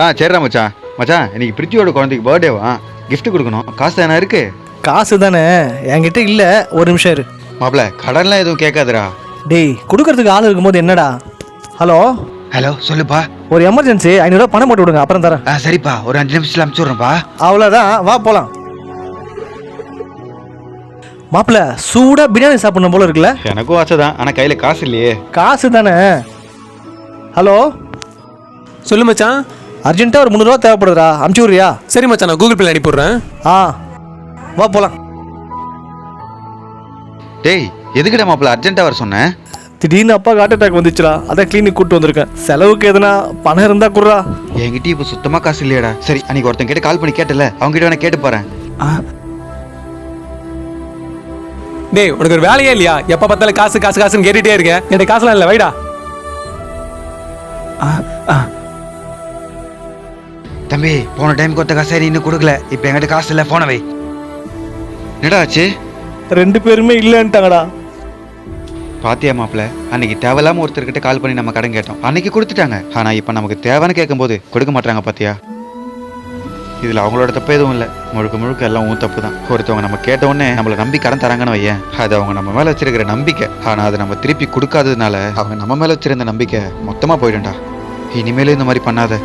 ஆ சரிடா மச்சான். மச்சான் இன்னைக்கு பிரித்தியோட குழந்தைக்கு பர்த்டேவா gift கொடுக்கணும். காசு தானே இருக்கு? காசு தானே. என்கிட்ட இல்லை. ஒரு நிமிஷம் இரு. மாப்பிள கடன்லாம் எதுவும் கேட்காதுடா. டேய் கொடுக்கறதுக்கு ஆள் இருக்கும்போது என்னடா? ஹலோ? ஹலோ சொல்லுப்பா. ஒரு எமர்ஜென்சி ஐநூறுரூவா பணம் போட்டு விடுங்க அப்புறம் தரேன். ஆ சரிப்பா. ஒரு அஞ்சு நிமிஷத்துல அனுப்பிச்சு விட்றேன்ப்பா. அவ்வளோதான் வா போகலாம் மாப்பிள்ள சூடாக பிரியாணி சாப்பிடணும் போல இருக்குல்ல? எனக்கும் ஆசை தான். ஆனால் கையில் காசு இல்லையே. காசு தானே. ஹலோ? சொல்லு மச்சான். அர்ஜென்ட்டாக ஒரு முந்நூறுரூவா தேவைப்படுதுடா. அமுச்சு விட்றியா? சரி மச்சான் நான் கூகுள் பேல அனுப்பிடுறேன் ஆ. வா போகலாம் டேய் எதுக்குடா மாப்பிள அர்ஜென்ட்டாக வர சொன்னேன் திடீர்னு அப்பா ஹார்ட் அட்டாக் வந்துச்சுடா. அதான் கிளினிக் கூட்டு வந்திருக்கேன். செலவுக்கு எதுனா பணம் இருந்தா குடுறா. என்கிட்ட இப்போ சுத்தமாக காசு இல்லையாடா. சரி அன்னைக்கு ஒருத்தன் கிட்ட கால் பண்ணி கேட்டல. அவங்க கிட்ட வேணா கேட்டு பாறேன். ஆ. டேய் உனக்கு ஒரு வேலையே இல்லையா? எப்ப பார்த்தாலும் காசு காசு காசுன்னு கேட்டுட்டே இருக்க என்கிட்ட காசுலாம் இல்லை வைடா. ஆ ஆ. தம்பி போன டைம் கொடுத்த காசை இன்னும் கொடுக்கல. இப்போ என்கிட்ட காசு இல்லை போன வை. என்னடா ஆச்சு? ரெண்டு பேருமே இல்லைன்ட்டாங்கடா. பாத்தியா மாப்பிள அன்னைக்கு தேவையில்லாம ஒருத்தர்கிட்ட கால் பண்ணி நம்ம கடன் கேட்டோம். அன்னைக்கு கொடுத்துட்டாங்க. ஆனா இப்போ நமக்கு தேவைன்னு கேட்கும்போது கொடுக்க மாட்டாங்க பாத்தியா? இதுல அவங்களோட தப்பு எதுவும் இல்லை. முழுக்க முழுக்க எல்லாம் உன் தப்பு தான் ஒருத்தவங்க நம்ம கேட்ட உடனே நம்மள நம்பி கடன் தராங்கன்னு வையேன். அது அவங்க நம்ம மேல வச்சிருக்கிற நம்பிக்கை. ஆனா அதை நம்ம திருப்பி கொடுக்காததுனால அவங்க நம்ம மேல வச்சிருந்த நம்பிக்கை மொத்தமா போயிடும்டா. இனிமேலும் இந்த மாதிரி பண்ணாத.